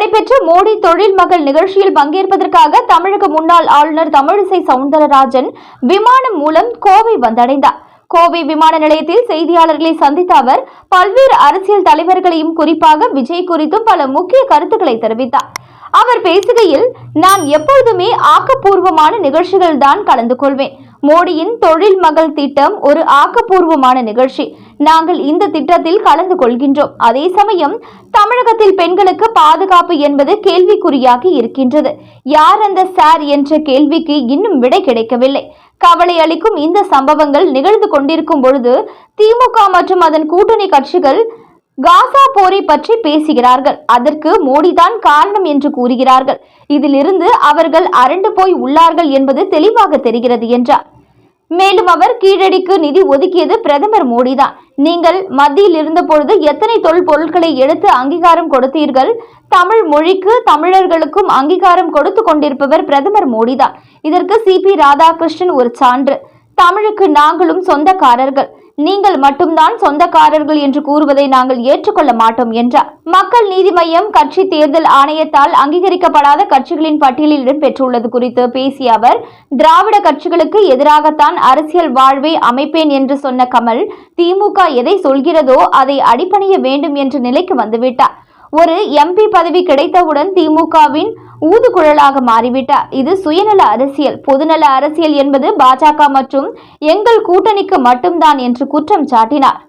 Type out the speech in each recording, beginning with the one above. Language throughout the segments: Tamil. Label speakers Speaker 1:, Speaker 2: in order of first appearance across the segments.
Speaker 1: நடைபெற்ற மோடி தொழில் மகள் நிகழ்ச்சியில் பங்கேற்பதற்காக தமிழக முன்னாள் ஆளுநர் தமிழிசை சவுந்தரராஜன் விமானம் மூலம் கோவை வந்தடைந்தார். கோவை விமான நிலையத்தில் செய்தியாளர்களை சந்தித்த அவர் பல்வேறு அரசியல் தலைவர்களையும் குறிப்பாக விஜய் குறித்தும் பல முக்கிய கருத்துக்களை தெரிவித்தார். அவர் பேசுகையில் நான் எப்பொழுதுமே ஆக்கப்பூர்வமான நிகழ்ச்சிகள் தான் கலந்து கொள்வேன் மோடியின் தொழில் மகள் திட்டம் ஒரு ஆக்கப்பூர்வமான நிகழ்ச்சி. நாங்கள் இந்த திட்டத்தில் கலந்து கொள்கின்றோம் அதே சமயம் தமிழகத்தில் பெண்களுக்கு பாதுகாப்பு என்பது கேள்விக்குறியாகி இருக்கின்றது. யார் அந்த சார் என்ற கேள்விக்கு இன்னும் விடை கிடைக்கவில்லை. கவலை அளிக்கும் இந்த சம்பவங்கள் நிகழ்ந்து கொண்டிருக்கும் பொழுது திமுக மற்றும் அதன் கூட்டணி கட்சிகள் காசா போரை பற்றி பேசுகிறார்கள். அதற்கு மோடிதான் காரணம் என்று கூறுகிறார்கள். இதிலிருந்து அவர்கள் அரண்டு போய் உள்ளார்கள் என்பது தெளிவாக தெரிகிறது என்றார். மேலும் அவர் கீழடிக்கு நிதி ஒதுக்கியது பிரதமர் மோடிதான். நீங்கள் மத்தியில் இருந்தபொழுது எத்தனை தொல் பொருட்களை எடுத்து அங்கீகாரம் கொடுத்தீர்கள்? தமிழ் மொழிக்கு தமிழர்களுக்கும் அங்கீகாரம் கொடுத்து கொண்டிருப்பவர் பிரதமர் மோடிதான். இதற்கு சிபி ராதாகிருஷ்ணன் ஒரு சான்று. தமிழுக்கு நாங்களும் சொந்தக்காரர்கள். நீங்கள் மட்டும்தான் சொந்தக்காரர்கள் என்று கூறுவதை நாங்கள் ஏற்றுக்கொள்ள மாட்டோம் என்றார். மக்கள் நீதி மய்யம் கட்சி தேர்தல் ஆணையத்தால் அங்கீகரிக்கப்படாத கட்சிகளின் பட்டியலில் இடம்பெற்றுள்ளது குறித்து பேசிய அவர் திராவிட கட்சிகளுக்கு எதிராகத்தான் அரசியல் வாழ்வை அமைப்பேன் என்று சொன்ன கமல் திமுக எதை சொல்கிறதோ அதை அடிப்பணிய வேண்டும் என்ற நிலைக்கு வந்துவிட்டார். ஒரு எம்பி பதவி கிடைத்தவுடன் திமுகவின் ஊதுகுழலாக மாறிவிட்டார் இது சுயநல அரசியல். பொதுநல அரசியல் என்பது பாஜக மற்றும் எங்கள் கூட்டணிக்கு மட்டும்தான் என்று குற்றம் சாட்டினார்.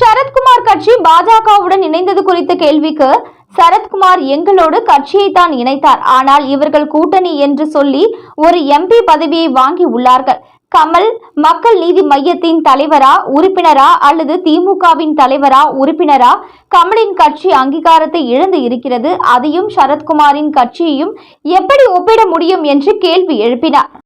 Speaker 1: சரத்குமார் கட்சி பாஜகவுடன் இணைந்தது குறித்த கேள்விக்கு சரத்குமார் எங்களோடு கட்சியை தான் இணைத்தார். ஆனால் இவர்கள் கூட்டணி என்று சொல்லி ஒரு எம்பி பதவியை வாங்கி உள்ளார்கள். கமல் மக்கள் நீதி மையத்தின் தலைவரா உறுப்பினரா அல்லது திமுகவின் தலைவரா உறுப்பினரா? கமலின் கட்சி அங்கீகாரத்தை இழந்து இருக்கிறது. அதையும் சரத்குமாரின் கட்சியையும் எப்படி ஒப்பிட முடியும் என்று கேள்வி எழுப்பினார்.